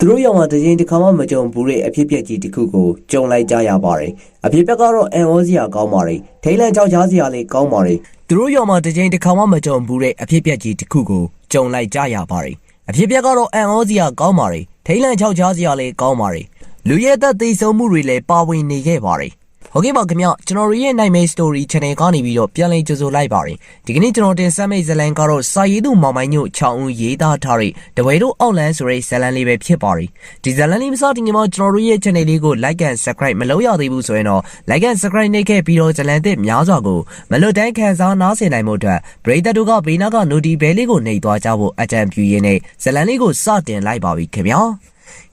သူတို့ရောင်မှာတစ်ချိန်တစ်ခါမှမကြုံဘူးတဲ့အဖြစ်အပျက်ကြီးတစ်ခုကိုကြုံလိုက်ကြရပါတယ်။အဖြစ်အပျက်ကတော့အန်ဩစရာကောင်းပါတယ်။ထိတ်လန့်ကြောက်ကြားစရာလေးကောင်းပါတယ်။သူတို့ရောင်မှာတစ်ချိန်တစ်ခါမှမကြုံဘူးတဲ့အဖြစ်အပျက်ကြီးတစ်ခုကိုကြုံလိုက်ကြရပါတယ်။အဖြစ်အပျက်ကတော့အန်ဩစရာကောင်းပါတယ်။ထိတ်လန့်ကြောက်ကြားစရာလေးကောင်းပါတယ်။လူရဲသက်သိဆုံးမှုတွေလည်းပါဝင်နေခဲ့ပါတယ်။ ဟုတ်ကဲ့ပါခင်ဗျကျွန်တော်တို့ရဲ့ Nightmare Story Channel ကနေပြီးတော့ပြန်လည်ကြိုဆိုလိုက်ပါတယ်ဒီကနေ့ကျွန်တော်တင်ဆက်မယ့်ဇာတ်လမ်းကတော့စာရေးသူမောင်မိုင်းညို့6ဦးရေးသားထားတဲ့တဝဲတို့အောက်လန်းဆိုတဲ့ဇာတ်လမ်းလေးပဲဖြစ်ပါတယ်ဒီဇာတ်လမ်းလေးမစတင်ခင်မှာကျွန်တော်တို့ရဲ့ channel လေးကို like and subscribe မလုပ်ရသေးဘူးဆိုရင်တော့ like and subscribe နှိပ်ခဲ့ပြီးတော့ဇာတ်လမ်းသစ်များစွာကိုမလွတ်တမ်းခံစားနားဆင်နိုင်မှုအတွက်ပရိသတ်တို့ကဘေးနားက notify bell လေးကိုနှိပ်သွားကြဖို့အကြံပြုရင်းနဲ့ဇာတ်လမ်းလေးကိုစတင်လိုက်ပါပြီခင်ဗျာ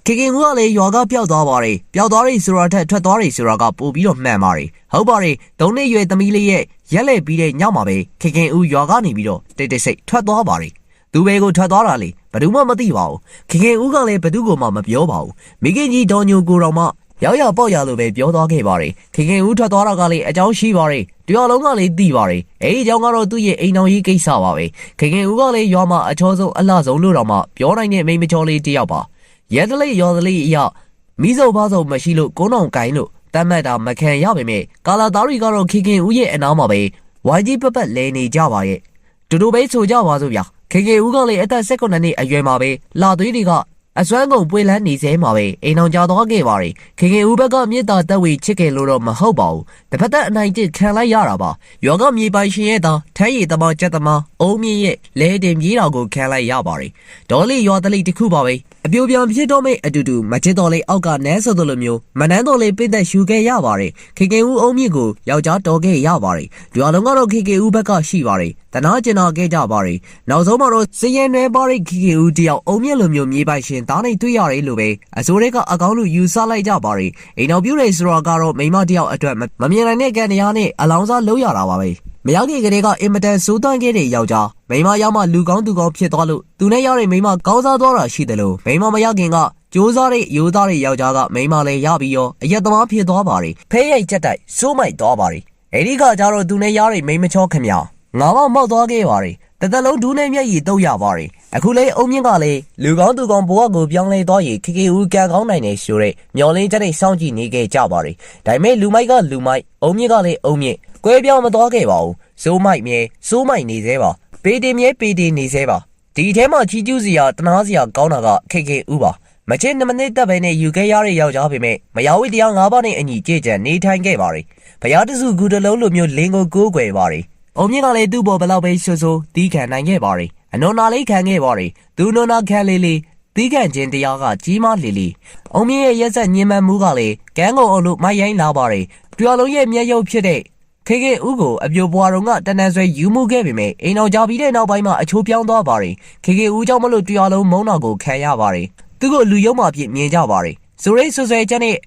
ခေခင်ကလည်းရွာကပျောက်သွားပါတယ်ပျောက်သွားတယ်ဆိုတာထက်ထွက်သွားတယ်ဆိုတာကပို့ပြီးတော့မှန်ပါတယ်ဟုတ်ပါတယ်သုံးနှစ်ရွယ်သမီးလေးရဲ့ရက်လက်ပြီးတဲ့ညမှာပဲခေခင်ဦးရွာကနေပြီးတော့တိတ်တိတ်ဆိတ်ထွက်သွားပါတယ်သူပဲကိုထွက်သွားတာလေဘယ်သူမှမသိပါဘူးခေခင်ဦးကလည်းဘယ်သူကမှမပြောပါဘူးမိခင်ကြီးဒေါ်ညိုကိုတော်မှရောက်ရပေါ့ရလို့ပဲပြောသွားခဲ့ပါတယ်ခေခင်ဦးထွက်သွားတာကလည်းအကြောင်းရှိပါတယ်တရားလုံးကလည်းသိပါတယ်အဲဒီအကြောင်းကတော့သူ့ရဲ့အိမ်တော်ကြီးကိစ္စပါပဲခေခင်ဦးကလည်းရွာမှာအချောဆုံးအလှဆုံးလို့တော့မှပြောနိုင်တဲ့မိန်းမချောလေးတစ်ယောက်ပါ ရဲတလေးရော်တလေးအရောက်မိစုံပါစုံမရှိလို့ကုန်းအောင်ကိုင်းလို့တတ်မှတ်တာမခံရပါပဲကာလာသားတွေကတော့ခေခင်ဦးရဲ့အနားမှာပဲဝိုင်းကြီးပပတ်လဲနေကြပါရဲ့တူတူပဲဆိုကြပါစို့ဗျာခေခင်ဦးကလည်းအသက်16နှစ်အရွယ်မှာပဲလာသွေးတွေကအစွမ်းကုန်ပွေလန်းနေစေမှာပဲအိမ်အောင်ကြသွားခဲ့ပါတယ်ခင်ခင်ဦးဘက်ကမြေတာတက်ဝေချစ်ခဲ့လို့တော့မဟုတ်ပါဘူးတစ်ဖက်သက်အနိုင်ကျင့်ခံလိုက်ရတာပါယောဂမြေပိုင်ရှင်ရဲ့သားထမ်းရည်သမားကြက်သမားအုံးမြင့်ရဲ့လဲတင်ပြေးတော်ကိုခံလိုက်ရပါတယ်ဒေါ်လေးရောတလိတစ်ခုပါပဲ အပြိုပြန်ဖြစ်တော့မယ့်အတူတူမချစ်တော်လေးအောက်ကနဲဆိုသလိုမျိုးမနန်းတော်လေးပိတ်သက်ရှူခဲ့ရပါတယ်ခင်ခင်ဦးအုံးမြင့်ကိုယောက်ျားတော်ခဲ့ရပါတယ်ဒီအလုံးကတော့ခင်ခင်ဦးဘက်ကရှိပါတယ်တနာကျင်နာခဲ့ကြပါတယ်နောက်ဆုံးမှာတော့စည်ရင်နွယ်ပါရိခင်ခင်ဦးတယောက်အုံးမြင့်လိုမျိုးမြေပိုင်ရှင်သားနဲ့တွေ့ရတယ်လို့ပဲအစိုးရကအကောင်းလို့ယူဆလိုက်ကြပါတယ်အိမ်တော်ပြူတွေဆိုတော့ကတော့မိမတယောက်အတွက်မမြင်နိုင်တဲ့ကန်တရားနဲ့အလောင်းစားလုပ်ရတာပါပဲ မရောက်ခင်ကလေးကအင်မတန်စိုးသွမ်းခဲ့တဲ့ယောက်ျားမိမရောက်မှလူကောင်းသူကောင်းဖြစ်သွားလို့သူနဲ့ရတဲ့မိမကောင်းစားသွားတာရှိတယ်လို့မိမမရောက်ခင်ကကြိုးစားတဲ့ရိုးသားတဲ့ယောက်ျားကမိမလည်းရပြီးရောအရက်သမားဖြစ်သွားပါတယ်ဖဲရိုက်ချက်တိုက်စိုးမိုက်သွားပါတယ်အဲဒီကကြတော့သူနဲ့ရတဲ့မိမချောခင်ဗျာငါမမောက်သွားခဲ့ပါတယ်တသက်လုံးဒူးနဲ့မျက်ရည်တုပ်ရပါတယ်အခုလေအုံမြင့်ကလည်းလူကောင်းသူကောင်းဘဝကိုပြောင်းလဲသွားရင်ခေခေဦးကံကောင်းနိုင်တယ်ဆိုတဲ့မျော်လင့်ချက်နဲ့စောင့်ကြည့်နေခဲ့ကြပါတယ်ဒါပေမဲ့လူမိုက်ကလူမိုက်အုံမြင့်ကလည်းအုံမြင့်ကွဲပြောင်းမသွားခဲ့ပါဘူး စိုးမိုက်မြဲစိုးမိုက်နေသေးပါပေတင်မြဲပေတင်နေသေးပါဒီထဲမှာချီကျူးစရာတနာစရာကောင်းတာကခေခေဦးပါမချစ်နမနစ်တက်ပဲနဲ့ယူခဲ့ရတဲ့ယောက်ျားပေမဲ့မယာဝိတရား၅ပါးနဲ့အညီကြည်ကြံနေထိုင်ခဲ့ပါတယ်။ဘုရားတစုကူတလုံးလိုမျိုးလင်းကိုကိုးကွယ်ပါတယ်။အုံမြင့်ကလည်းသူ့ဘော်ဘလောက်ပဲဆွဆိုတီးခံနိုင်ခဲ့ပါတယ်။အနုံနာလေးခံခဲ့ပါတယ်။သူနုံနာခံလေးလေးတီးခံခြင်းတရားကကြီးမားလေလေ။အုံမြင့်ရဲ့ရက်ဆက်ညင်မှန်မှုကလည်းကန်းကုန်အောင်လို့မိုက်ရိုင်းလာပါတယ်။တွာလုံးရဲ့မျက်ရုပ်ဖြစ်တဲ့ ခေခေဦးကိုအပြိုပွားတော်ကတနန်ဆွဲယူမှုခဲ့ပေမဲ့အိမ်တော်ကြပြီးတဲ့နောက်ပိုင်းမှာအချိုးပြောင်းသွားပါတယ်ခေခေဦးကြောင့်မလို့တရားလုံးမုန်းတော်ကိုခံရပါတယ်သူကိုလူယုံမှပြည့်မြင်ကြပါတယ်ဆိုရိတ်ဆွဆွဲချက်နဲ့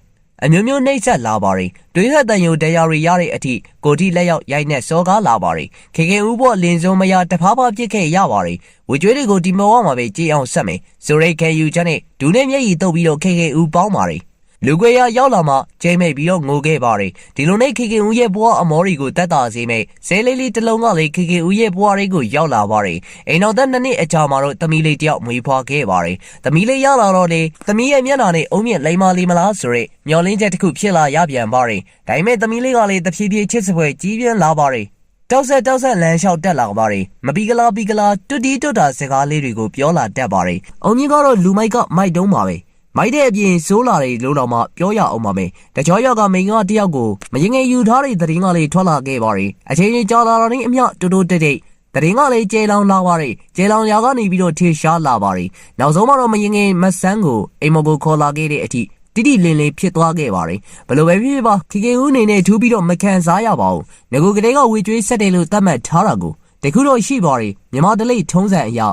အမျိုးမျိုးနှိမ့်ဆက်လာပါတယ်တွေးဆက်တန်ယုံတရားတွေရတဲ့အထိကိုတိလက်ရောက်ရိုက်နဲ့စောကားလာပါတယ်ခေခေဦးဘောလင်းစုံမရတဖားဖားပြစ်ခဲ့ရပါတယ်ဝေကျွေးတွေကိုဒီမော်ဝမှာပဲကြည်အောင်ဆက်မယ်ဆိုရိတ်ခဲယူချက်နဲ့ဒူနဲ့မျက်ရည်တုပ်ပြီးတော့ခေခေဦးပေါင်းပါတယ် လူကွေရရောက်လာမှကျိမ့်မိတ်ပြီးတော့ငိုခဲ့ပါတယ်ဒီလိုနဲ့ခေခေဦးရဲ့ဘွားအမောရီကိုတက်တာစေမဲ့ဇဲလေးလေးတစ်လုံးကလေခေခေဦးရဲ့ဘွားလေးကိုရောက်လာပါတယ်အိမ်တော်သက်နှစ်နှစ်အကြာမှာတော့သမီးလေးတယောက်မွေးဖွားခဲ့ပါတယ်သမီးလေးရလာတော့လေသမီးရဲ့မျက်နှာနဲ့အုံမြင့်လိမ္မာလေးမလားဆိုရဲမျောလင်းချက်တစ်ခုဖြစ်လာရပြန်ပါတယ်ဒါပေမဲ့သမီးလေးကလေတဖြည်းဖြည်းချစ်စပွဲကြီးပြင်းလာပါတယ်တောက်ဆက်တောက်ဆက်လမ်းလျှောက်တက်လာပါတယ်မပီကလာပီကလာတွတ်တီတွတ်တာစကားလေးတွေကိုပြောလာတတ်ပါတယ်အုံကြီးကတော့လူမိုက်ကမိုက်တုံးပါပဲ မိုက်တဲ့အပြင်စိုးလာတွေလို့တော့မှပြောရအောင်ပါမယ်တကြောရောက်ကမိန်ကတယောက်ကိုမရင်ငယ်ယူထားတဲ့သတင်းကလေးထွက်လာခဲ့ပါတယ်အချိန်ကြီးကြာလာတာနဲ့အမျှတိုးတိုးတိတ်တိတ်တရင်ကလည်းကျဲလောင်လာပါတယ်ကျဲလောင်ရာကနေပြီးတော့ထေရှားလာပါတယ်နောက်ဆုံးမှတော့မရင်ငယ်မဆန်းကိုအိမ်မကိုခေါ်လာခဲ့တဲ့အထိတိတိလင်းလေးဖြစ်သွားခဲ့ပါတယ်ဘလို့ပဲဖြစ်ဖြစ်ပါခေခေဦးအနေနဲ့ထူးပြီးတော့မခံစားရပါဘူးငကိုကလေးကဝေကျွေးဆက်တယ်လို့သတ်မှတ်ထားတာကိုတခုတော့ရှိပါတယ်မြမတလိထုံးစံအရာ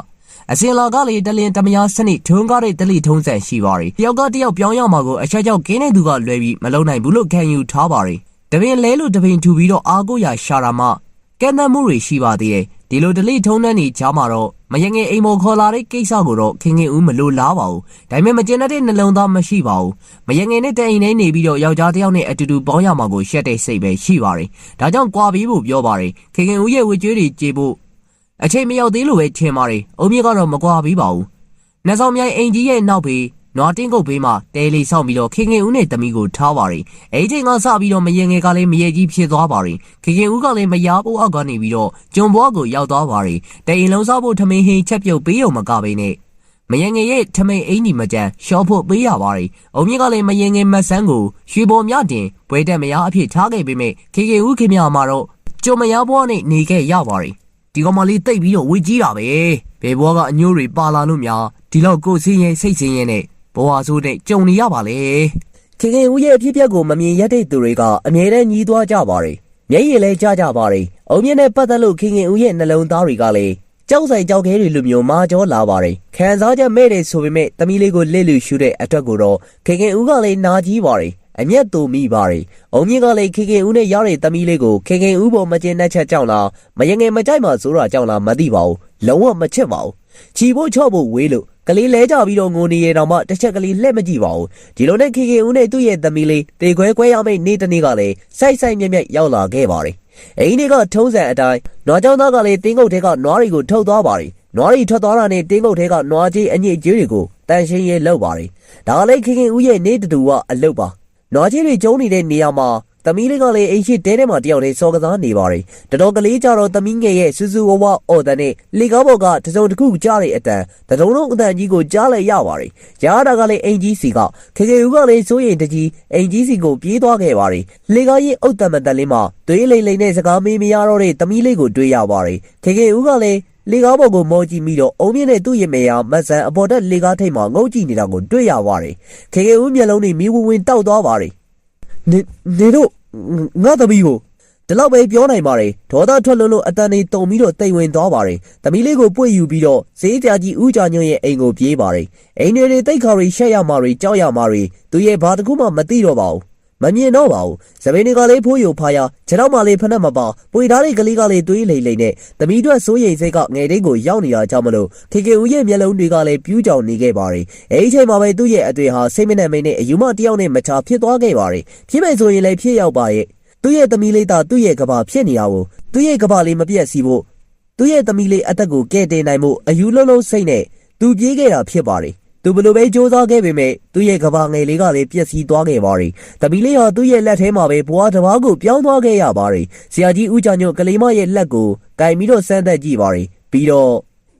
အစင်လာကလေတလင်တမယာစနစ်ထုံးကားတဲ့တလိထုံးစံရှိပါတယ်တယောက်ကတယောက်ပြောင်းရမှာကိုအချက်ကြောင့်ကင်းတဲ့သူကလွဲပြီးမလုံနိုင်ဘူးလို့ခံယူထားပါတယ်တပင်လဲလို့တပင်ထူပြီးတော့အာကိုရရှာတာမှကဲနမှုတွေရှိပါသေးတယ်ဒီလိုဒလိထုံးနှန်းနေကြားမှာတော့မယငယ်အိမ်မောခေါ်လာတဲ့ကိစ္စကိုတော့ခင်ခင်ဦးမလိုလားပါဘူးဒါပေမဲ့မကျင်တဲ့နှလုံးသားမရှိပါဘူးမယငယ်နဲ့တအိမ်နဲ့နေပြီးတော့ယောက်ျားတစ်ယောက်နဲ့အတူတူပေါင်းရမှာကိုရှက်တဲ့စိတ်ပဲရှိပါတယ်ဒါကြောင့်ကြွာပြီးဖို့ပြောပါတယ်ခင်ခင်ဦးရဲ့ဝေကျွေးတွေကြေဖို့ အချိန်မရောက်သေးလို့ပဲထင်ပါတယ်အုံမြင့်ကတော့မကွာပြီးပါဘူးနှဆောင်မြိုင်အိမ်ကြီးရဲ့နောက်ဘေးနွားတင်းကုတ်ဘေးမှာတဲလီဆောက်ပြီးတော့ခင်ခင်ဦးနဲ့တမီကိုထားပါတယ်အဲ့ချိန်ကစပြီးတော့မယင်ငယ်ကလည်းမရေကြီးဖြစ်သွားပါတယ်ခင်ခင်ဦးကလည်းမရဖို့အောက်ကနေပြီးတော့ဂျွန်ဘွားကိုရောက်သွားပါတယ်တအိမ်လုံးစားဖို့ထမင်းဟင်းချက်ပြုတ်ပေးရုံမကဘဲနဲ့မယင်ငယ်ရဲ့ထမိန်အင်းဒီမကြန်ရှော့ဖို့ပေးရပါတယ်။အုံမြင့်ကလည်းမယင်ငယ်မတ်ဆန်းကိုရွှေပေါ်မြတင်ပွဲတက်မရအဖြစ်ထားခဲ့ပေမဲ့ခေခေဦးခင်မြမှာတော့ကြုံမရဘွားနဲ့နေခဲ့ရပါတယ်။ ဒီကောင်မလေးတိတ်ပြီးတော့ဝေကြီးတာပဲ။ဘယ်ဘွားကအညိုးတွေပါလာလို့များဒီလောက်ကိုယ်စင်းရင်စိတ်စင်းရင်နဲ့ဘဝဆိုးတဲ့ကြုံနေရပါလေ။ခေခေဦးရဲ့အဖြစ်အပျက်ကိုမမြင်ရတဲ့သူတွေကအမြဲတမ်းညီးသွားကြပါတယ်။မျက်ရည်လည်းကျကြပါတယ်။အုံမြင့်နဲ့ပတ်သက်လို့ခေခေဦးရဲ့နှလုံးသားတွေကလည်းကြောက်ဆိုင်ကြောက်ခဲတွေလိုမျိုးမာကြောလာပါတယ်ခံစားချက်မဲ့တယ်ဆိုပေမဲ့တမီးလေးကိုလစ်လူရှုတဲ့အတွက်ကိုတော့ခေခင်ဦးကလည်းနာကြီးပါတယ် အမျက်တူမိပါတယ်အုံမြင့်ကလည်းခေခင်ဦးနဲ့ရတဲ့တမီးလေးကိုခေခင်ဦးပေါ်မကျင်တဲ့ချက်ကြောင့်လားမယငယ်မကြိုက်မှဆိုတာကြောင့်လားမသိပါဘူးလုံးဝမချစ်ပါဘူးချီဖို့ချော့ဖို့ဝေးလို့ကလေးလဲကြပြီးတော့ငိုနေရတော့မှတစ်ချက်ကလေးလှည့်မကြည့်ပါဘူးဒီလိုနဲ့ခေခင်ဦးနဲ့သူ့ရဲ့သမီးလေးတေခွဲခွဲရမယ့်နေ့တစ်နေ့ကလည်းစိုက်စိုက်မြက်မြက်ရောက်လာခဲ့ပါတယ်အိင်းတွေကထုံးစံအတိုင်းနွားကြောင်သားကလည်းတင်းကုတ်ထဲကနွားတွေကိုထုတ်သွားပါတယ်နွားတွေထွက်သွားတာနဲ့တင်းကုတ်ထဲကနွားကြီးအညစ်အကြေးတွေကိုတန်ရှင်းရဲလောက်ပါတယ်ဒါကလည်းခင်ခင်ဦးရဲ့နေတူကအလုတ်ပါ နွားကြီးတွေကျုံနေတဲ့နေရာမှာသမီးလေးကလည်းအိမ်ရှိတဲထဲမှာတယောက်တည်းစော်ကစားနေပါတယ်တတော်ကလေးကြတော့သမီးငယ်ရဲ့စူးစူးဝဝအော်တဲ့နဲ့လေကားဘော်ကတစုံတစ်ခုကြားတဲ့အတန်တတုံလုံးအတန်ကြီးကိုကြားလိုက်ရပါတယ်ကြားတာကလည်းအိမ်ကြီးစီကခေခေဦးကလည်းစိုးရိမ်တကြီးအိမ်ကြီးစီကိုပြေးသွားခဲ့ပါတယ်လေကားကြီးအုတ်တမတန်လေးမှာသွေးလိမ့်လိမ့်နဲ့စကားမေးမရတော့တဲ့သမီးလေးကိုတွေ့ရပါတယ်ခေခေဦးကလည်း လေကားပေါ်ကိုမောကြည့်ပြီးတော့အုံမြင့်နဲ့သူ့ရင်မေယာမဆန်အပေါ်တက်လေကားထိပ်မှာငုတ်ကြည့်နေတာကိုတွေ့ရပါတယ်ခေခေဦးမျက်လုံးတွေမီးဝဝင်းတောက်သွားပါတယ်နေနေတို့ငါသမီးကိုဒီလောက်ပဲပြောနိုင်ပါတယ်ဒေါသထွက်လွန်းလို့အတန်နေတုံပြီးတော့တိမ်ဝင်သွားပါတယ်သမီးလေးကိုပွေ့ယူပြီးတော့ဈေးကြကြီးဦးကြညွန့်ရဲ့အိမ်ကိုပြေးပါတယ်အိမ်တွေတွေတိတ်ခါရီရှက်ရမာတွေကြောက်ရမာတွေသူရဲ့ဘာတခုမှမသိတော့ပါဘူး မမြင်တော့ပါဘူး။ဇပင်းတွေကလေးဖိုးယိုဖာရခြေထောက်မှလေးဖက်နှက်မပါပွေသားတွေကလေးကလေးတွေးလိမ့်လိမ့်နဲ့သမီးတို့စိုးရိမ်စိတ်ကငယ်တိတ်ကိုရောက်နေတာကြောင့်မလို့ခေခေဦးရဲ့မျက်လုံးတွေကလည်းပြူးကြောင်နေခဲ့ပါတယ်။အဲဒီချိန်မှာပဲသူ့ရဲ့အတွေ့ဟာစိတ်မနှံမိတ်နဲ့အယူမတယောက်နဲ့မချဖြစ်သွားခဲ့ပါတယ်။ဖြစ်မယ်ဆိုရင်လည်းဖြစ်ရောက်ပါရဲ့။သူ့ရဲ့သမီးလေးသားသူ့ရဲ့ကဘာဖြစ်နေတာကိုသူ့ရဲ့ကဘာလေးမပြတ်စီဖို့သူ့ရဲ့သမီးလေးအသက်ကိုကဲတင်နိုင်မှုအယူလုံးလုံးစိတ်နဲ့သူပြေးခဲ့တာဖြစ်ပါတယ်။ သူဘလို့ပဲစူးစမ်းခဲ့ပေမဲ့သူ့ရဲ့ကဘာငယ်လေးကလည်းပြက်စီးသွားခဲ့ပါတယ်။တပီလေးဟာသူ့ရဲ့လက်ထဲမှာပဲဘွားတစ်ပါးကိုပြောင်းသွားခဲ့ရပါတယ်။ဆရာကြီးဦးချာညွန့်ကလေးမရဲ့လက်ကိုကင်ပြီးတော့စမ်းသက်ကြည့်ပါတယ်။ပြီးတော့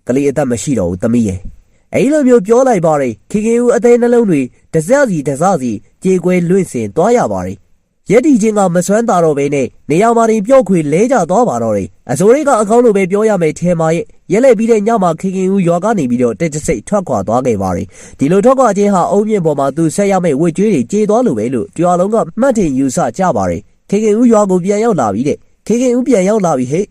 ကလေးအသက်မရှိတော့ဘူးတမီးရဲ့။အဲဒီလိုမျိုးပြောလိုက်ပါတယ်။ခေခေဦးအသေးနှလုံးတွေတစစီတစစီကြေကွဲလွင့်စင်သွားရပါတယ်။ ရက်တီချင်းကမစွမ်းတာတော့ပဲနဲ့နေရာမှာတင်ပြော့ခွေလဲကြသွားပါတော့တယ်အစိုးရကအကောင်းလိုပဲပြောရမယ်ထဲမှာရဲ့ရက်လက်ပြီးတဲ့ညမှာခင်ခင်ဦးရွာကနေပြီးတော့တက်တစိတ်ထွက်ခွာသွားခဲ့ပါတယ်ဒီလိုထွက်ခွာခြင်းဟာအုံမြင့်ပေါ်မှာသူဆက်ရမယ့်ဝစ်ကြွေးတွေကြေသွားလို့ပဲလို့ကြွာလုံးကမှတ်တင်ယူဆကြပါတယ်ခင်ခင်ဦးရွာကိုပြန်ရောက်လာပြီတဲ့ခင်ခင်ဦးပြန်ရောက်လာပြီဟဲ့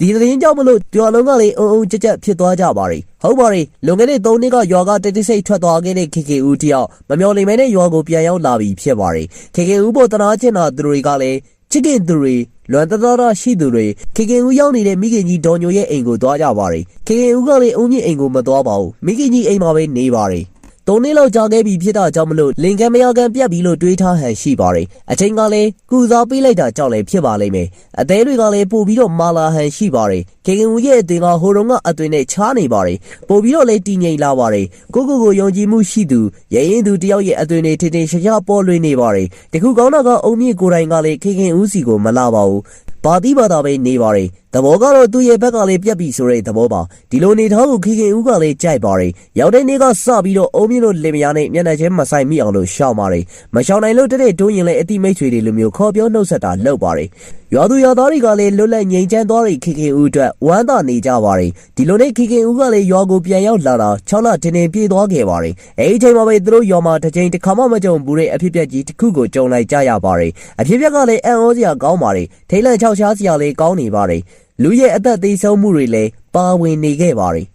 ဒီသတင်းကြောင့်မလို့ရွာလုံးကလေအုံအုံကြက်ကြက်ဖြစ်သွားကြပါရီဟုတ်ပါရီလွန်ခဲ့တဲ့၃နှစ်ကရွာကတိတ်တိတ်ဆိတ်ထွက်သွားခဲ့တဲ့ KKU တယောက်မမျော်လင့်မဲနဲ့ရွာကိုပြန်ရောက်လာပြီဖြစ်ပါရီ KKU ပေါ်တနာချင်းတာသူတွေကလည်းချစ်ခင်သူတွေလွန်တတော်တော်ရှိသူတွေခင်ခင်ဦးရောက်နေတဲ့မိခင်ကြီးဒေါ်ညိုရဲ့အိမ်ကိုသွားကြပါရီခင်ခင်ဦးကလည်းအုံကြီးအိမ်ကိုမသွားပါဘူးမိခင်ကြီးအိမ်မှာပဲနေပါရီ ၃နှစ်လောက်ကြာခဲ့ပြီဖြစ်တာကြောင့်မလို့လင်ကန်မယာကန်ပြတ်ပြီးလို့တွေးထားဟန်ရှိပါတယ်။အချိန်ကလည်းကုစားပေးလိုက်တာကြောင့်လည်းဖြစ်ပါလိမ့်မယ်။အသေးတွေကလည်းပို့ပြီးတော့မာလာဟန်ရှိပါတယ်။ကေကင်ဦးရဲ့အသွင်ကဟိုတုန်းကအသွင်နဲ့ချားနေပါတယ်။ပို့ပြီးတော့လည်းတည်ငြိမ်လာပါတယ်။ကိုကိုကိုယုံကြည်မှုရှိသူရရင်သူတယောက်ရဲ့အသွင်တွေထင်ထင်ရှားရှားပေါ်လွင်နေပါတယ်။တခုကောင်းတော့ကအုံမြင့်ကိုတိုင်ကလည်းကေကင်ဦးစီကိုမလာပါဘူး။ ဘာတိဘာသာပဲနေပါတယ်သဘောကတော့သူ့ရဲ့ဘက်ကလည်းပြက်ပြီဆိုတဲ့သဘောပါဒီလိုနေထားကိုခေခင်ဦးကလည်းကြိုက်ပါတယ်ရောက်တဲ့နေ့ကစပြီးတော့အုံမြင့်တို့လင်မယားနဲ့မျက်နှာချင်းမဆိုင်မိအောင်လို့ရှောက်ပါတယ်မရှောင်နိုင်လို့တဲ့တဲ့တွင်းရင်လည်းအတိမိတ်ဆွေတွေလိုမျိုးခေါ်ပြောနှုတ်ဆက်တာလုပ်ပါတယ်ရွာသူရွာသားတွေကလည်းလွတ်လပ်ငြိမ်ချမ်းသွားတဲ့ခေခင်ဦးအတွက်ဝမ်းသာနေကြပါတယ်ဒီလိုနဲ့ခေခင်ဦးကလည်းရွာကိုပြန်ရောက်လာတာ6လတင်းတင်းပြေးသွားခဲ့ပါတယ်အဲဒီချိန်မှာပဲသူတို့ရွာမှာတစ်ချိန်တစ်ခါမှမကြုံဘူးတဲ့အဖြစ်ပြက်ကြီးတစ်ခုကိုကြုံလိုက်ကြရပါတယ်အဖြစ်ပြက်ကလည်းအံ့ဩစရာကောင်းပါတယ်ထိတ်လန့်ချောက်ရှားစရာလည်းကောင်းနေပါတယ်လူရဲ့အသက်သေးဆုံးမှုတွေလည်းပါဝင်နေခဲ့ပါတယ်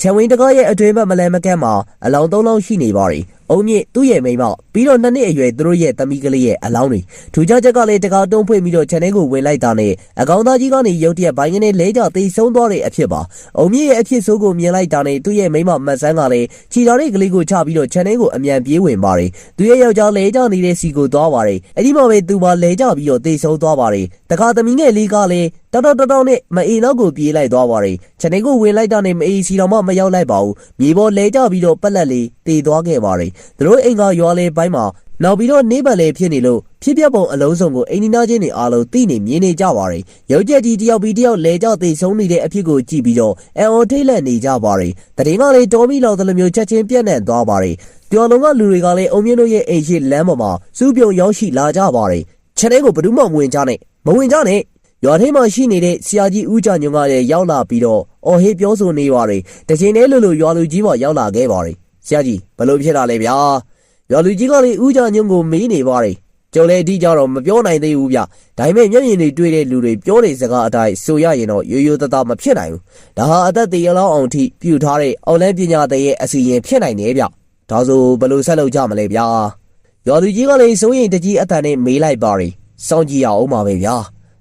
ချန်ဝင်းတကားရဲ့အတွင်းဘက်မလဲမကန့်မှာအလောင်းသုံးလောင်းရှိနေပါတယ်။အုံမြင့်သူ့ရဲ့မိန်းမပြီးတော့နှစ်နှစ်အရွယ်သူတို့ရဲ့သမီးကလေးရဲ့အလောင်းတွေထူးခြားချက်ကလည်းတကားတုံးဖွင့်ပြီးတော့ခြံထဲကိုဝင်လိုက်တာနဲ့အကောင်သားကြီးကနေရုတ်တရက်ဘိုင်းကနေလဲကျသိဆုံးသွားတဲ့အဖြစ်ပါ။အုံမြင့်ရဲ့အဖြစ်ဆိုးကိုမြင်လိုက်တာနဲ့သူ့ရဲ့မိန်းမမတ်ဆန်းကလည်းခြေတော်ရဲ့ကလေးကိုချပြီးတော့ခြံထဲကိုအမြန်ပြေးဝင်ပါတယ်။သူရဲ့ယောက်ျားလဲကျနေတဲ့စီကိုသွားပါတယ်။အဲ့ဒီမှာပဲသူပါလဲကျပြီးတော့သိဆုံးသွားပါတယ်။တကားသမီးငယ်လေးကလည်းတောက်တောက်တောက်နဲ့မအေနောက်ကိုပြေးလိုက်သွားပါတယ်။ခြံထဲကိုဝင်လိုက်တာနဲ့မအေစီတော်မှမရောက်လိုက်ပါဘူး။မြေပေါ်လဲကျပြီးတော့ပက်လက်လေးတေသွားခဲ့ပါတယ်သူတို့အိမ်ကရွာလေပိုင်းမှာနောက်ပြီးတော့နေပတ်လေဖြစ်နေလို့ဖြစ်ပျက်ပုံအလုံးစုံကိုအိမ်နီးနားချင်းတွေအားလုံးသိနေမြင်နေကြပါတယ်ရုပ်ချက်ကြီးတယောက်ပြီးတယောက်လဲကြောက်သိဆုံးနေတဲ့အဖြစ်ကိုကြည့်ပြီးတော့အန်အော်ထိတ်လန့်နေကြပါတယ်တရင်ကလေးတော်မီလောက်တလိုမျိုးချက်ချင်းပြန့်နှံ့သွားပါတယ်ကျော်လုံးကလူတွေကလည်းအုံမြင့်တို့ရဲ့အိမ်ရှိလမ်းပေါ်မှာစူးပြုံရောက်ရှိလာကြပါတယ်ခြေထဲကိုဘယ်သူမှမဝင်ကြနဲ့မဝင်ကြနဲ့ရွာထဲမှာရှိနေတဲ့ဆရာကြီးဦးကြညုံကလည်းရောက်လာပြီးတော့အော်ဟေးပြောဆိုနေပါတယ်။တချိန်တည်းလို့လို့ရွာလူကြီးပေါ်ရောက်လာခဲ့ပါတယ်။ ဆရာကြီးဘလို့ဖြစ်တာလဲဗျာ။ရွာလူကြီးကလည်းဦးကြညုံကိုမေးနေပါတယ်။ကျုံလည်းအတိကြတော့မပြောနိုင်သေးဘူးဗျ။ဒါပေမဲ့မျက်မြင်တွေတွေ့တဲ့လူတွေပြောတဲ့စကားအတိုင်းဆိုရရင်တော့ရိုးရိုးသားသားမဖြစ်နိုင်ဘူး။ဒါဟာအသက်သေးလောက်အောင်ထိပြုထားတဲ့အော်လန်ပညာသင်ရဲ့အစီရင်ဖြစ်နိုင်တယ်ဗျ။ဒါဆိုဘလို့ဆက်လုပ်ကြမလဲဗျာ။ရွာလူကြီးကလည်းစိုးရင်တကြီးအတန်နဲ့မေးလိုက်ပါရီစောင့်ကြည့်ရအောင်ပါပဲဗျာ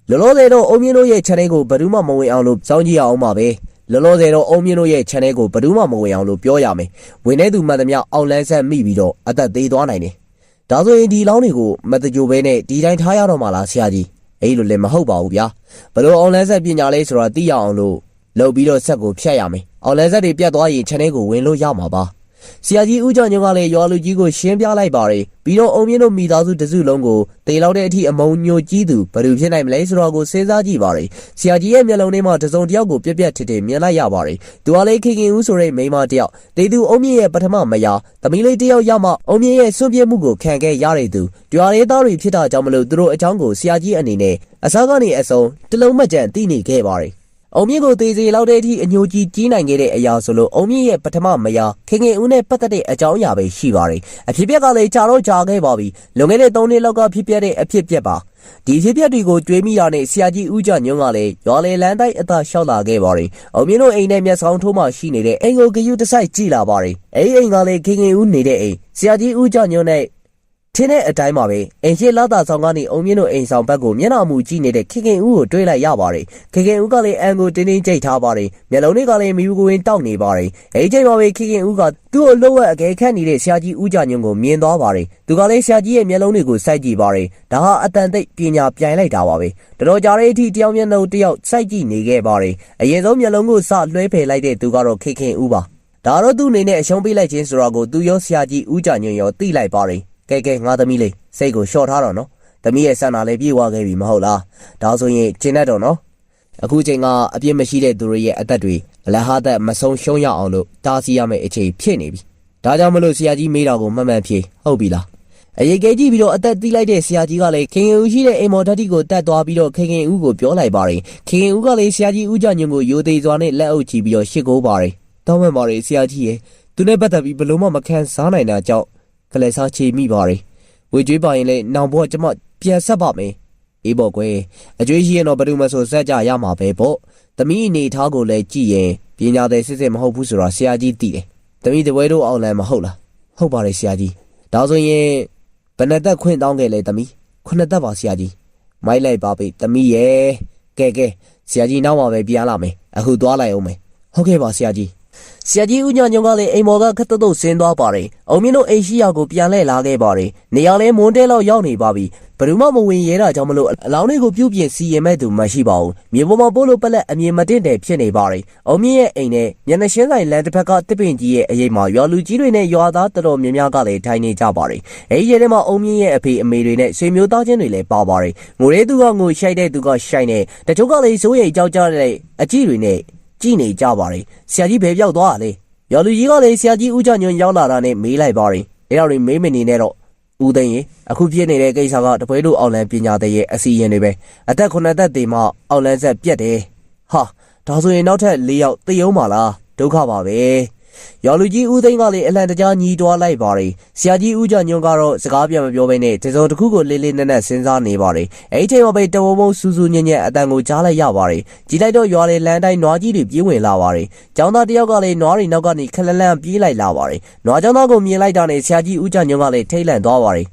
လောလောဆယ်တော့အုံမြင့်တို့ရဲ့ channel ကိုဘယ်သူမှမဝင်အောင်လို့စောင့်ကြည့်ရအောင်ပါပဲ လောလောဆယ်တော့အုံမြင့်တို့ရဲ့ channel ကိုဘယ်သူမှမဝင်အောင်လို့ပြောရမယ်ဝင်တဲ့သူမှန်သမျှအောက်လန်းဆက်မိပြီးတော့အသက်သေးသွားနိုင်တယ်ဒါဆိုရင်ဒီလောင်းတွေကိုမတကြိုပဲနဲ့ဒီတိုင်းထားရတော့မှလားဆရာကြီးအဲ့လိုလည်းမဟုတ်ပါဘူးဗျာဘလို့အောက်လန်းဆက်ပညာလေးဆိုတာသိရအောင်လို့လုပ်ပြီးတော့ဆက်ကိုဖြတ်ရမယ်အောက်လန်းဆက်တွေပြတ်သွားရင် channel ကိုဝင်လို့ရမှာပါ ဆရာကြီးဦးကျော်ညုံကလည်းရွာလူကြီးကိုရှင်းပြလိုက်ပါတယ်ပြီးတော့အုံမြင့်တို့မိသားစုတစုလုံးကိုတေလောက်တဲ့အထိအမုံညိုကြီးသူဘယ်လိုဖြစ်နိုင်မလဲဆိုတော့ကိုစဉ်းစားကြည့်ပါတယ်ဆရာကြီးရဲ့မျက်လုံးထဲမှာတစုံတစ်ယောက်ကိုပြက်ပြက်ထစ်ထစ်မြင်လိုက်ရပါတယ်သူကလည်းခင်ခင်ဦးဆိုတဲ့မိန်းမတစ်ယောက်တေသူအုံမြင့်ရဲ့ပထမမယာသမီးလေးတစ်ယောက်ရောက်မှအုံမြင့်ရဲ့စွန့်ပြစ်မှုကိုခံခဲ့ရတဲ့သူတွာလေးသားတွေဖြစ်တာကြောင့်မလို့သူတို့အချောင်းကိုဆရာကြီးအနေနဲ့အစားကနေအစုံတလုံးမကြံသိနေခဲ့ပါတယ် အုံမြင့်ကိုသေးစေလောက်တဲ့အထိအညိုကြီးကြီးနိုင်ခဲ့တဲ့အရာဆိုလို့အုံမြင့်ရဲ့ပထမမယာခင်ခင်ဦးနဲ့ပတ်သက်တဲ့အကြောင်းအရာပဲရှိပါတယ်။အဖြစ်ပြက်ကလည်းကြာတော့ကြာခဲ့ပါပြီ။လွန်ခဲ့တဲ့3နှစ်လောက်ကဖြစ်ပြတဲ့အဖြစ်ပြက်ပါ။ဒီဖြစ်ပြက်တွေကိုကြွေးမိတာနဲ့ဆရာကြီးဦးကြညွန့်ကလည်းရွာလေလန်းတိုင်းအသာလျှောက်လာခဲ့ပါတယ်။အုံမြင့်တို့အိမ်နဲ့မျက်စောင်းထိုးမှရှိနေတဲ့အိမ်ကိုဂယုတစိုက်ကြည့်လာပါတယ်။အဲဒီအိမ်ကလည်းခင်ခင်ဦးနေတဲ့အိမ်ဆရာကြီးဦးကြညွန့်နဲ့ ထင်းတဲ့အတိုင်းပါပဲအင်ရှိလာတာဆောင်ကနေအုံမြင့်တို့အိမ်ဆောင်ဘက်ကိုမျက်နှာမူကြည့်နေတဲ့ခင်ခင်ဦးကိုတွေးလိုက်ရပါတယ်ခင်ခင်ဦးကလည်းအန်ကိုတင်းတင်းကြိတ်ထားပါတယ်မျက်လုံးတွေကလည်းမီဘူးကိုဝင်တောက်နေပါတယ်အဲဒီချိန်မှာပဲခင်ခင်ဦးကသူ့ကိုလှုပ်ဝက်အကဲခတ်နေတဲ့ဆရာကြီးဦးကြညွန့်ကိုမြင်သွားပါတယ်သူကလည်းဆရာကြီးရဲ့မျက်လုံးတွေကိုစိုက်ကြည့်ပါတယ်ဒါဟာအတန်သိပ်ပညာပြိုင်လိုက်တာပါပဲတော်တော်ကြာတဲ့အထိတယောက်မျက်နှာတစ်ယောက်စိုက်ကြည့်နေခဲ့ပါတယ်အရင်ဆုံးမျက်လုံးကိုစလွှဲဖယ်လိုက်တဲ့သူကတော့ခင်ခင်ဦးပါဒါတော့သူ့အနေနဲ့အရှုံးပေးလိုက်ခြင်းဆိုတော့ကိုသူရောဆရာကြီးဦးကြညွန့်ရောသိလိုက်ပါတယ် ကဲကဲငါသမီးလေးစိတ်ကိုလျှော့ထားတော့နော်သမီးရဲ့ဆန္ဒလည်းပြေဝခဲ့ပြီမဟုတ်လားဒါဆိုရင်ကျင်းတတ်တော့နော်အခုချိန်ကအပြစ်မရှိတဲ့သူတွေရဲ့အသက်တွေအလဟသက်မဆုံးရှုံးရအောင်လို့တားဆီးရမယ့်အခြေဖြစ်နေပြီဒါကြောင့်မလို့ဆရာကြီးမေးတာကိုမှန်မှန်ဖြေဟုတ်ပြီလားအရေးကဲကြည့်ပြီးတော့အသက်တီးလိုက်တဲ့ဆရာကြီးကလည်းခင်ခင်ဦးရှိတဲ့အိမ်မော်ဓာတ်တီကိုတတ်သွားပြီးတော့ခင်ခင်ဦးကိုပြောလိုက်ပါတယ်ခင်ခင်ဦးကလည်းဆရာကြီးဦးကြညွန့်ကိုယိုသေးစွာနဲ့လက်အုပ်ချပြီးတော့ရှစ်ကိုးပါတယ်တောင်းပန်ပါတယ်ဆရာကြီးရဲ့သူနဲ့ပတ်သက်ပြီးဘယ်လို့မှမခံစားနိုင်တာကြောင့် ကလေးစားချေမိပါတယ်ဝေကျွေးပါရင်လည်းနောင်ဘဝကျမပြန်ဆက်ပါမယ်အေးပေါ့ကွယ်အကျွေးရှိရင်တော့ဘယ်သူမှဆိုဆက်ကြရမှာပဲပေါ့သမီးအနေထားကိုလည်းကြည့်ရင်ပညာသည်စစ်စစ်မဟုတ်ဘူးဆိုတော့ဆရာကြီးသိတယ်သမီးတပွဲတို့အောင်လန်းမဟုတ်လားဟုတ်ပါတယ်ဆရာကြီးဒါဆိုရင်ဘယ်နဲ့သက်ခွင့်တောင်းခဲ့လဲသမီးခုနှစ်သက်ပါဆရာကြီးမိုက်လိုက်ပါပြီသမီးရဲ့ကဲကဲဆရာကြီးနောက်မှပဲပြန်လာမယ်အခုသွားလိုက်အောင်မယ်ဟုတ်ကဲ့ပါဆရာကြီး ဆရာကြီးဦးညညုံကလည်းအိမ်မော်ကခက်တုတ်တုတ်ဆင်းသွားပါတယ်။အုံမင်းတို့အိမ်ရှိရာကိုပြန်လှည့်လာခဲ့ပါတယ်။နေရာလဲမွန်းတဲလောက်ရောက်နေပါပြီ။ဘယ်သူမှမဝင်ရဲတာကြောင့်မလို့အလောင်းတွေကိုပြုတ်ပြင်စီရင်မဲ့သူမရှိပါဘူး။မြေပေါ်မှာပို့လို့ပလက်အမြင်မတင့်တယ်ဖြစ်နေပါတယ်။အုံမင်းရဲ့အိမ်နဲ့မျက်နှာရှင်းဆိုင်လမ်းတစ်ဖက်ကတစ်ပင်ကြီးရဲ့အရေးမှာရွာလူကြီးတွေနဲ့ရွာသားတော်တော်များများကလည်းထိုင်နေကြပါတယ်။အဲဒီရဲထဲမှာအုံမင်းရဲ့အဖေအမေတွေနဲ့ဆွေမျိုးသားချင်းတွေလည်းပါပါတယ်။ငိုရဲသူကငိုရှိုက်တဲ့သူကရှိုက်တဲ့တချို့ကလည်းစိုးရိမ်ကြောက်ကြတဲ့အကြည့်တွေနဲ့ ကြည့်နေကြပါတယ်ဆရာကြီးဘယ်ပြောက်သွားတာလဲရော်လူကြီးကလည်းဆရာကြီးဦးကြညွန့်ရောက်လာတာနဲ့မေးလိုက်ပါတယ်အဲ့တော့မေးမနေနဲ့တော့ဦးသိန်းရေအခုဖြစ်နေတဲ့ကိစ္စကတပွဲလို့အောင်လန်းပညာတဲ့ရဲ့အစီရင်တွေပဲအသက်9သက်တည်မှအောင်လန်းဆက်ပြက်တယ်ဟာဒါဆိုရင်နောက်ထပ်၄ယောက်သေအောင်ပါလားဒုက္ခပါပဲ ရော်လူကြီးဦးသိန်းကလည်းအလံတကြားညီးတွားလိုက်ပါတယ်ဆရာကြီးဦးကြညွန့်ကတော့စကားပြန်မပြောဘဲနဲ့တစုံတစ်ခုကိုလေးလေးနက်နက်စဉ်းစားနေပါတယ်အဲ့ဒီချိန်မှာပဲတဝုံဝုံစူးစူးညံ့ညံ့အတန်ကိုကြားလိုက်ရပါတယ်ကြည်လိုက်တော့ရွာလေလမ်းတိုင်းနွားကြီးတွေပြေးဝင်လာပါတယ်ကျောင်းသားတစ်ယောက်ကလည်းနွားတွေနောက်ကနေခလလန့်ပြေးလိုက်လာပါတယ်နွားကျောင်းသားကိုမြင်လိုက်တာနဲ့ဆရာကြီးဦးကြညွန့်ကလည်းထိတ်လန့်သွားပါတယ်